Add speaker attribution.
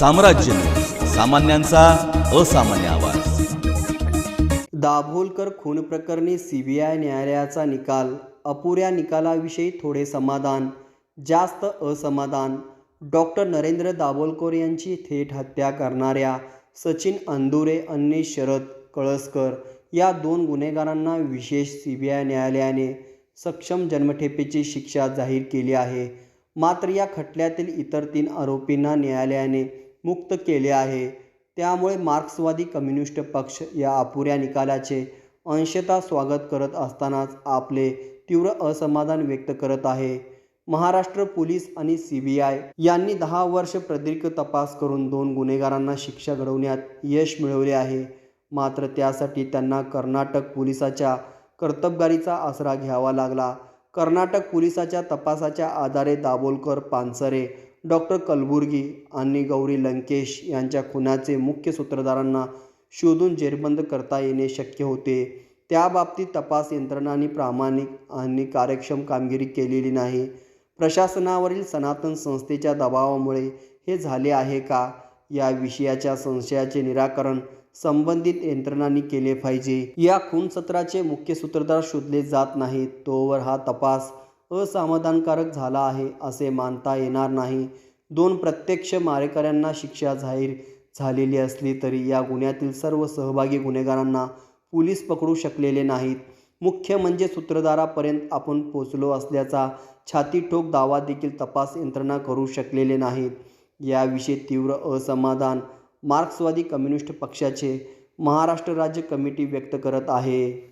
Speaker 1: साम्राज्य. सामान्यांचा असामान्य आवाज.
Speaker 2: दाभोलकर खून प्रकरणी सीबीआय न्यायालयाचा निकाल अपुऱ्या निकालाविषयी थोडे समाधान जास्त असमाधान. डॉक्टर नरेंद्र दाभोलकर यांची थेट हत्या करणाऱ्या सचिन अंदुरे अन्य शरद कळसकर या दोन गुन्हेगारांना विशेष सीबीआय न्यायालयाने सक्षम जन्मठेपेची शिक्षा जाहीर केली आहे. मात्र या खटल्यातील इतर तीन आरोपींना न्यायालयाने मुक्त केले आहे. त्यामुळे मार्क्सवादी कम्युनिस्ट पक्ष या अपुऱ्या निकालाचे अंशतः स्वागत करत असतानाच आपले तीव्र असमाधान व्यक्त करत आहे. महाराष्ट्र पोलीस आणि सी बी आय यांनी दहा वर्ष प्रदीर्घ तपास करून दोन गुन्हेगारांना शिक्षा घडवण्यात यश मिळवले आहे. मात्र त्यासाठी त्यांना कर्नाटक पोलिसाच्या कर्तबगारीचा आसरा घ्यावा लागला. कर्नाटक पोलिसाच्या तपासाच्या आधारे दाभोलकर पानसरे डॉक्टर कलबुर्गी आणि गौरी लंकेश यांच्या खुनाचे मुख्य सूत्रधारांना शोधून जेरबंद करता येणे शक्य होते. त्याबाबतीत तपास यंत्रणांनी प्रामाणिक आणि कार्यक्षम कामगिरी केलेली नाही. प्रशासनावरील सनातन संस्थेच्या दबावामुळे हे झाले आहे का? या विषयाच्या संशयाचे निराकरण संबंधित यंत्रणांनी केले पाहिजे. या खून सत्राचे मुख्य सूत्रधार शोधले जात नाहीत. तोवर हा तपास असमाधानकारक झाला आहे असे मानता येणार नाही. दोन प्रत्यक्ष मारेकऱ्यांना शिक्षा जाहीर झालेली असली तरी या गुन्ह्यातील सर्व सहभागी गुन्हेगारांना पोलीस पकडू शकलेले नाहीत. मुख्य म्हणजे सूत्रधारापर्यंत आपण पोचलो असल्याचा छातीठोक दावा देखील तपास यंत्रणा करू शकलेले नाहीत. याविषयी तीव्र असमाधान मार्क्सवादी कम्युनिस्ट पक्षाचे महाराष्ट्र राज्य कमिटी व्यक्त करत आहे.